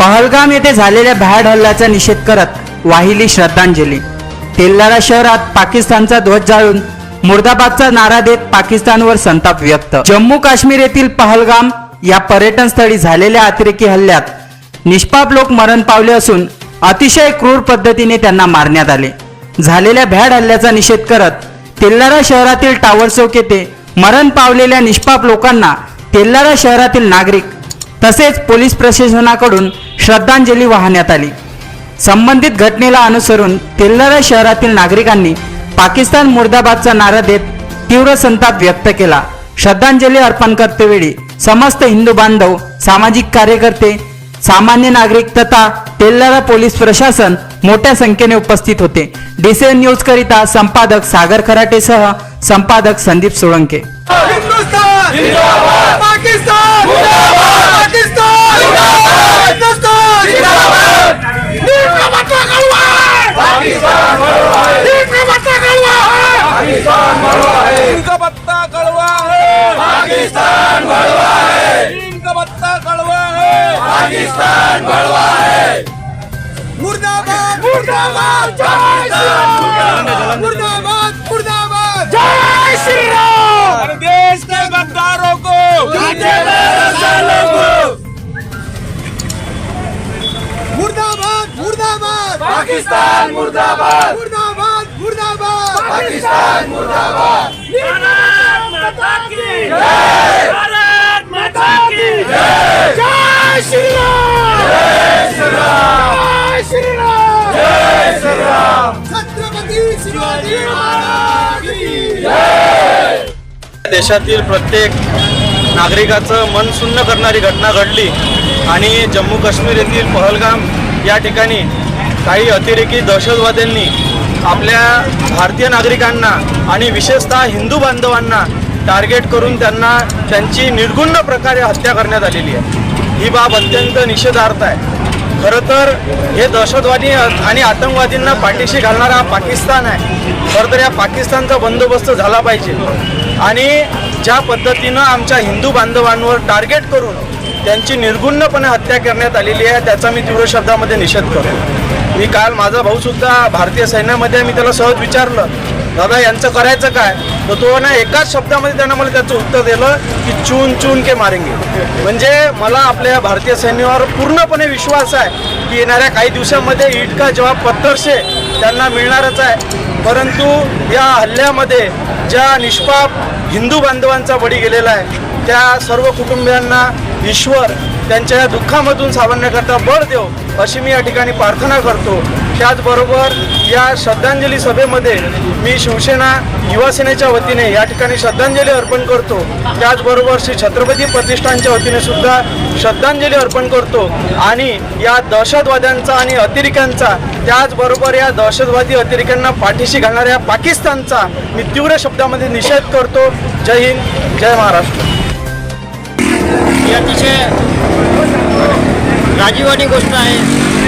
पहलगाम येथे झालेल्या भ्याड हल्ल्याचा निषेध करत वाहिली श्रद्धांजली. तेल्लारा शहरात पाकिस्तानचा ध्वज जाळून मुर्दाबादचा नारा देत पाकिस्तानवर संताप व्यक्त. जम्मू काश्मीर येथील पहलगाम या पर्यटन स्थळी झालेल्या अतिरेकी हल्ल्यात निष्पाप लोक मरण पावले असून अतिशय क्रूर पद्धतीने त्यांना मारण्यात आले. झालेल्या भ्याड हल्ल्याचा निषेध करत तेल्लारा शहरातील टावर चौक येथे मरण पावलेल्या निष्पाप लोकांना तेल्लारा शहरातील नागरिक तसेच पोलीस प्रशासनाकडून श्रद्धांजली वाहण्यात आली. संबंधित घटनेला अनुसरून तेल्लारा शहरातील नागरिकांनी पाकिस्तान मुर्दाबादचा नारा देत तीव्र संताप व्यक्त केला. श्रद्धांजली अर्पण करतेवेळी समस्त हिंदू बांधव सामाजिक कार्यकर्ते सामान्य नागरिक तथा तेल्लारा पोलीस प्रशासन मोठ्या संख्येने उपस्थित होते. डीसीएन न्यूज करिता संपादक सागर खराटेसह संपादक संदीप सोळंके. पाकिस्तान है मुर्दाबाद! मुर्दाबाद जय मुर्दाबाद! मुर्दाबाद! जय श्री राम! देश के गद्दारों को! मुर्दाबाद! मुर्दाबाद! पाकिस्तान मुर्दाबाद! मुर्दाबाद! मुर्दाबाद! पाकिस्तान मुर्दाबाद! जय श्री राम जय श्री राम छत्रपती शिवाजी महाराज देशातील प्रत्येक नागरिकाचं मन सुन्न करणारी घटना घडली आणि जम्मू काश्मीर येथील पहलगाम या ठिकाणी काही अतिरेकी दहशतवाद्यांनी आपल्या भारतीय नागरिकांना आणि विशेषतः हिंदू बांधवांना टार्गेट करून त्यांना त्यांची निर्गुण्य प्रकारे हत्या करण्यात आलेली आहे. ही बाब अत्यंत निषेधार्थ आहे. खरं तर हे दहशतवादी आणि आतंकवादींना पाठीशी घालणारा हा पाकिस्तान आहे. खरं तर या पाकिस्तानचा बंदोबस्त झाला पाहिजे. आणि ज्या पद्धतीनं आमच्या हिंदू बांधवांवर टार्गेट करून त्यांची निर्गुण्यपणे हत्या करण्यात आलेली आहे त्याचा मी तीव्र शब्दामध्ये निषेध करतो. मी काल माझा भाऊसुद्धा भारतीय सैन्यामध्ये मी त्याला सहज विचारलं दादा यांचं करायचं काय? तर तो ना एकाच शब्दामध्ये त्यानं मला त्याचं उत्तर दिलं की चून चून के मारेंगे. म्हणजे मला आपल्या भारतीय सैन्यावर पूर्णपणे विश्वास आहे की येणाऱ्या काही दिवसामध्ये इटका जेव्हा जवाब पत्तरशे त्यांना मिळणारच आहे. परंतु या हल्ल्यामध्ये ज्या निष्पाप हिंदू बांधवांचा बळी गेलेला आहे त्या सर्व कुटुंबियांना ईश्वर त्यांच्या या दुःखामधून सावरण्याकरता बळ देव अशी मी या ठिकाणी प्रार्थना करतो. त्याचबरोबर या श्रद्धांजली सभेमध्ये मी शिवसेना युवासेनेच्या वतीने या ठिकाणी श्रद्धांजली अर्पण करतो. त्याचबरोबर श्री छत्रपती प्रतिष्ठानच्या वतीने सुद्धा श्रद्धांजली अर्पण करतो. आणि या दहशतवाद्यांचा आणि अतिरेक्यांचा त्याचबरोबर या दहशतवादी अतिरेक्यांना पाठीशी घालणाऱ्या पाकिस्तानचा मी तीव्र शब्दामध्ये निषेध करतो. जय हिंद जय महाराष्ट्र. अतिशय राजीवानी गोष्ट आहे.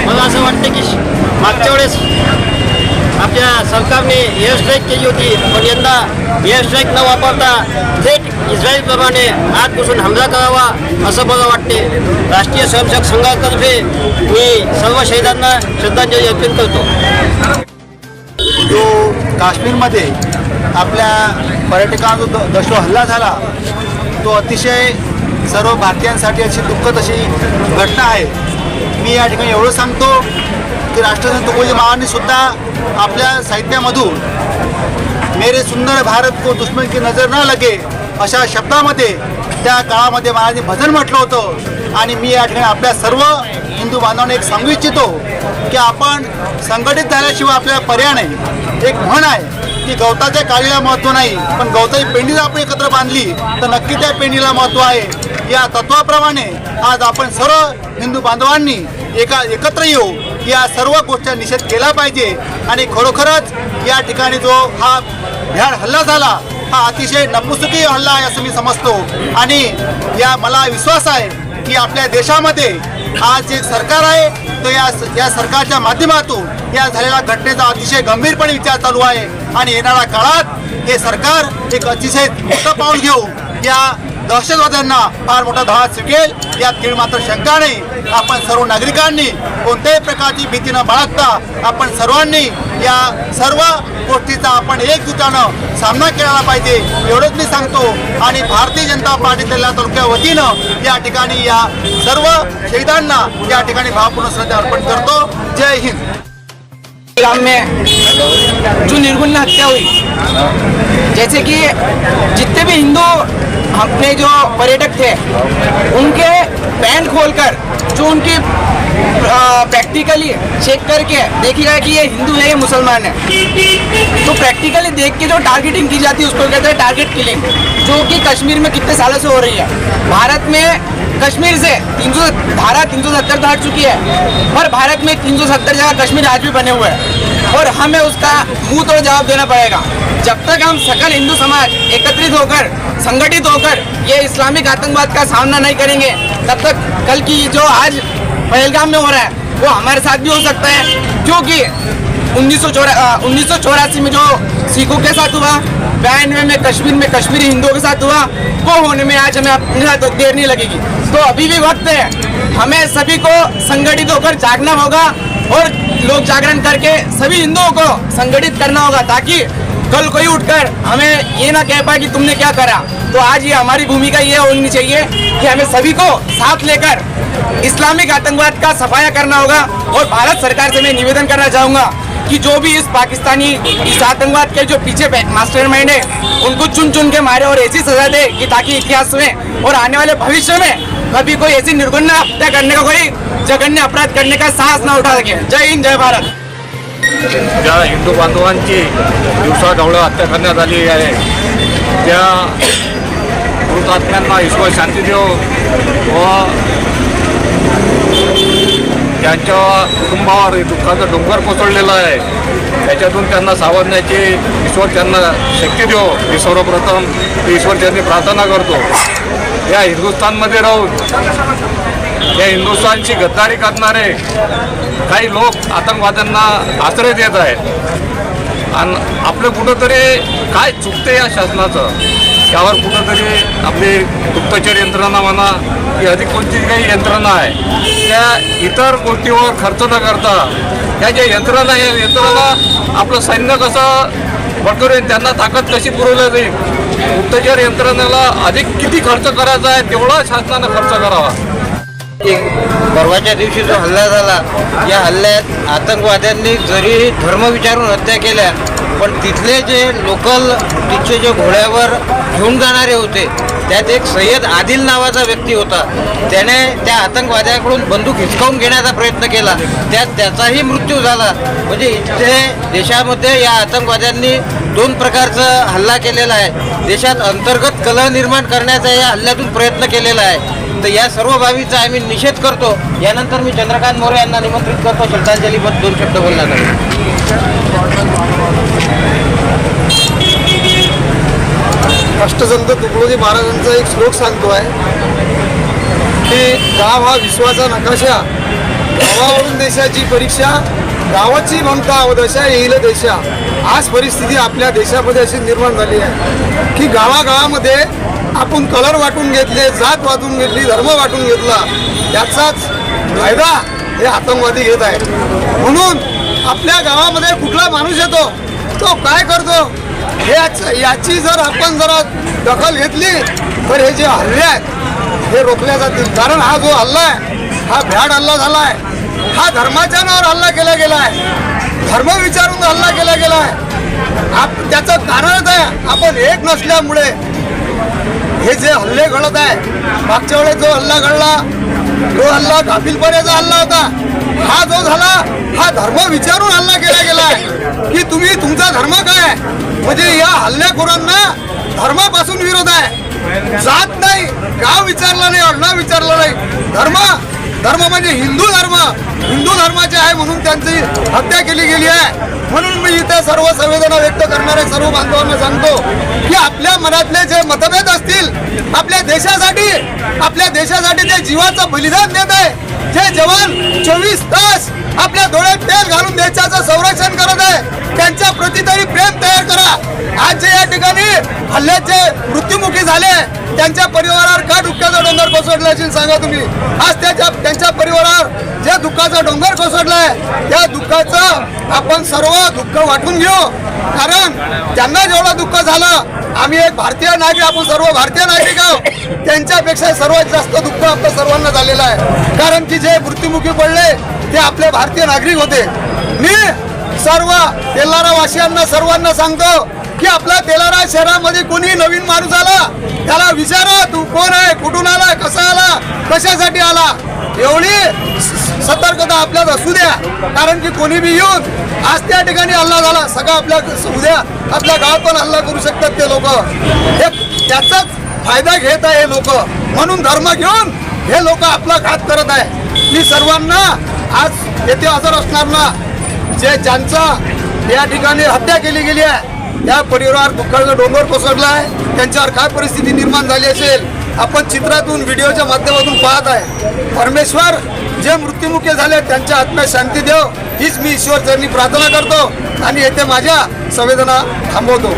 मला असं वाटतं की मागच्या वेळेस आपल्या सरकारने एअर स्ट्राईक केली होती पण यंदा एअर स्ट्राईक न वापरता थेट इस्रायलप्रमाणे आजपासून हमला करावा असं मला वाटते. राष्ट्रीय स्वयंसेवक संघातर्फे मी सर्व शहीदांना श्रद्धांजली अर्पित करतो. जो काश्मीरमध्ये आपल्या पर्यटकांचा जो द- दशो हल्ला झाला तो अतिशय सर्व भारतीयांसाठी अशी दुःखद अशी घटना आहे. मी या ठिकाणी एवढं सांगतो की राष्ट्रसंत तुकोजी महाराजांनी सुद्धा आपल्या साहित्यामधून मेरे सुंदर भारत को दुश्मन की नजर न लगे अशा शब्दामध्ये त्या काळामध्ये महाराजांनी भजन म्हटलं होतं. आणि मी या ठिकाणी आपल्या सर्व हिंदू बांधवांना एक सांगू इच्छितो की आपण संघटित झाल्याशिवाय आपल्याला पर्याय नाही. एक म्हण आहे की गवताच्या काळीला महत्त्व नाही पण गवताची पेंडी जर आपण एकत्र बांधली तर नक्की त्या पेंडीला महत्त्व आहे. या तत्वाप्रमाणे आज आपण सर्व हिंदू बांधवांनी एका एकत्र येऊ या सर्व गोष्टीचा निषेध केला पाहिजे. आणि खरोखरच या ठिकाणी जो हा भ्याड हल्ला झाला हा अतिशय नपुसुकी हल्ला आहे असं मी समजतो. आणि या मला विश्वास आहे की आपल्या देशामध्ये आज जे सरकार आहे तो या या सरकारच्या माध्यमातून या झालेल्या घटनेचा अतिशय गंभीरपणे विचार चालू आहे. आणि येणाऱ्या काळात हे सरकार एक अतिशय मोठं पाऊल घेऊ या दहशतवाद्यांना फार मोठा धडा शिकेल यात तीळ मात्र शंका नाही. आपण सर्व नागरिकांनी कोणत्याही प्रकारची भीती न बाळगता आपण सर्वांनी या सर्व गोष्टीचा आपण एकजुटानं सामना केला पाहिजे एवढंच मी सांगतो. आणि भारतीय जनता पार्टी तेला तालुक्या वतीनं या ठिकाणी या सर्व शहीदांना या ठिकाणी भावपूर्ण श्रद्धा अर्पण करतो. जय हिंद. गाँव में जो निर्गुण हत्या हुई? जैसे कि जितने भी हिंदू अपने जो पर्यटक थे, उनके पैंट खोलकर, जो उनकी प्रैक्टिकली चेक करके देखिएगा कि ये हिंदू है ये मुसलमान है। तो प्रैक्टिकली देख के जो टारगेटिंग की जाती है, उसको कहते हैं टारगेट किलिंग जो कि कश्मीर में कितने सालों से हो रही है। भारत में कश्मीर से 300 धारा 370 तो हट चुकी है। पर भारत में 370 जगह कश्मीर आज भी बने हुए हैं। और हमें उसका मुँह तोड़ जवाब देना पड़ेगा। जब तक हम सकल हिंदू समाज एकत्रित होकर, संगठित होकर ये इस्लामिक आतंकवाद का सामना नहीं करेंगे, तब तक कल की जो आज पहलगाम में हो रहा है, वो हमारे साथ भी हो सकता है। क्योंकि उन्नीस सौ में जो सिखों के साथ हुआ बयानवे में कश्मीर में कश्मीरी हिंदुओं के साथ हुआ, वो होने में आज हमें अपने साथ देर नहीं लगेगी। तो अभी भी वक्त है। हमें सभी को संगठित होकर जागना होगा और लोग जागरण करके सभी हिंदुओं को संगठित करना होगा ताकि कल कोई उठकर हमें ये ना कह पाए कि तुमने क्या करा। तो आज ये हमारी भूमिका ये होनी चाहिए कि हमें सभी को साथ लेकर इस्लामिक आतंकवाद का सफाया करना होगा और भारत सरकार से मैं निवेदन करना चाहूँगा कि जो भी इस पाकिस्तानी इस आतंकवाद के जो पीछे मास्टरमाइंड है, उनको चुन चुन के मारे और ऐसी सजा दे कि ताकि इतिहास में और आने वाले भविष्य में कभी कोई ऐसी निर्गुण हत्या करने का कोई जघन्य अपराध करने का साहस ना उठा सके। जय हिंद, जय भारत। ज्या हिंदू बांधवांची दिवसाढवळं हत्या करण्यात आली आहे, त्या ईश्वर शांती देव व त्यांच्या कुटुंबावर दुःखाचा डोंगर कोसळलेला आहे. त्याच्यातून त्यांना सावरण्याची ईश्वर त्यांना शक्ती देव. मी सर्वप्रथम ईश्वर त्यांनी प्रार्थना करतो. या हिंदुस्थानमध्ये राहून या हिंदुस्थानची गद्दारी करणारे काही लोक आतंकवाद्यांना आश्रय देत आहेत. आणि आपलं कुठंतरी काय चुकते या शासनाचं? त्यावर कुठंतरी आपली गुप्तचर यंत्रणा म्हणा की अधिक कोणती काही यंत्रणा आहे त्या इतर गोष्टीवर खर्च न करता त्या ज्या यंत्रणा आहे यंत्रणा आपलं सैन्य कसं बळकरून त्यांना ताकद कशी पुरवली जाईल गुप्तचर यंत्रणेला अधिक किती खर्च करायचा आहे तेवढा शासनानं खर्च करावा. परवाच्या दिवशी जो हल्ला झाला या हल्ल्यात आतंकवाद्यांनी जरी धर्म विचारून हत्या केल्या पण तिथले जे लोकल तिथचे जे घोड्यावर घेऊन जाणारे होते त्यात एक सय्यद आदिल नावाचा व्यक्ती होता. त्याने त्या आतंकवाद्याकडून बंदूक हिसकावून घेण्याचा प्रयत्न केला. त्यात त्याचाही मृत्यू झाला. म्हणजे इथे देशामध्ये या आतंकवाद्यांनी दोन प्रकारचा हल्ला केलेला आहे. देशात अंतर्गत कलह निर्माण करण्याचा या हल्ल्यातून प्रयत्न केलेला आहे. तर या सर्व बाबीचा आम्ही निषेध करतो. यानंतर मी चंद्रकांत मोरे यांना निमंत्रित करतो. श्रद्धांजलीबद्दल दोन शब्द बोलण्यासाठी. राष्ट्रसंत तुकडोजी महाराजांचा एक श्लोक सांगतो आहे की गाव हा विश्वाचा नकाशा गावावरून देशाची परीक्षा गावाची म्हणता अवदशा येईल देशा. आज परिस्थिती आपल्या देशामध्ये अशी निर्माण झाली आहे की गावागावामध्ये आपण कलर वाटून घेतले जात वाटून घेतली धर्म वाटून घेतला याचाच फायदा हे आतंकवादी घेत आहेत. म्हणून आपल्या गावामध्ये कुठला माणूस येतो तो काय करतो? हेच याची जर आपण जरा दखल घेतली तर हे जे हल्ले आहेत हे रोखल्या जातील. कारण हा जो हल्ला आहे हा भ्याड हल्ला झाला आहे हा धर्माच्या नावावर हल्ला केला गेला आहे धर्म विचारून हल्ला केला गेला आहे आप त्याचं कारणच आहे आपण एक नसल्यामुळे हे जे हल्ले घडत आहे मागच्या वेळेस जो हल्ला घडला तो हल्ला गाफीलपणाचा हल्ला होता. हा जो झाला हा धर्म विचारून हल्ला केला गेला आहे की तुम्ही तुमचा धर्म काय? म्हणजे या हल्लेखोरांना धर्मापासून विरोध आहे. जात नाही गाव विचारला नाही अडनाव विचारला नाही. धर्म धर्म म्हणजे हिंदू धर्म. हिंदू धर्माचे आहे म्हणून त्यांची हत्या केली गेली आहे. म्हणून मी इथे सर्व संवेदना व्यक्त करणाऱ्या सर्व बांधवांना सांगतो की आपल्या मनातले जे मतभेद असतील आपल्या देशासाठी आपल्या देशासाठी जे जीवाचं बलिदान देत आहे. जे जवान चोवीस तास आपल्या डोळ्यात तेल घालून देशाचं संरक्षण करत आहे. त्यांच्या प्रतितरी प्रेम तयार करा. आज जे या ठिकाणी हल्ल्याचे मृत्युमुखी झाले त्यांच्या परिवारावर का दुःखाचा डोंगर कोसळला असेल सांगा तुम्ही. आज त्याच्या त्यांच्या परिवारावर ज्या दुःखाचा डोंगर कोसळलाय त्या दुःखाचं आपण सर्व दुःख वाटून घेऊ. कारण त्यांना जेवढं दुःख झालं आम्ही एक भारतीय नागरिक आपण सर्व भारतीय नागरिक आहोत. त्यांच्यापेक्षा सर्वात जास्त दुःख आपल्या सर्वांना झालेलं आहे. कारण की जे मृत्युमुखी पडले ते आपले भारतीय नागरिक होते. मी सर्व तेलारावासियांना सर्वांना सांगतो की आपल्या तेलारा शहरामध्ये कोणी नवीन माणूस आला त्याला विचारा तू कोण आहे कुठून आला कसा आला कशासाठी आला? एवढी सतर्कता आपल्यात असू द्या. कारण की कोणी बी येऊन आज त्या ठिकाणी हल्ला झाला सगळं आपल्या उद्या आपल्या गावात पण हल्ला करू शकतात ते लोक. हे त्याचाच फायदा घेत आहे लोक. म्हणून धर्म घेऊन हे लोक आपला घात करत आहे. मी सर्वांना आज येथे हजर असणार ना जे ज्यांचा या ठिकाणी हत्या केली गेली आहे त्या परिवारावर दुःखाचा डोंगर कोसळला आहे त्यांच्यावर काय परिस्थिती निर्माण झाली असेल आपण चित्रातून व्हिडिओच्या माध्यमातून पाहत आहे. परमेश्वर जे मृत्युमुखी झाले त्यांच्या आत्म्या शांती देव हीच मी ईश्वर चरणी प्रार्थना करतो आणि येथे माझ्या संवेदना थांबवतो.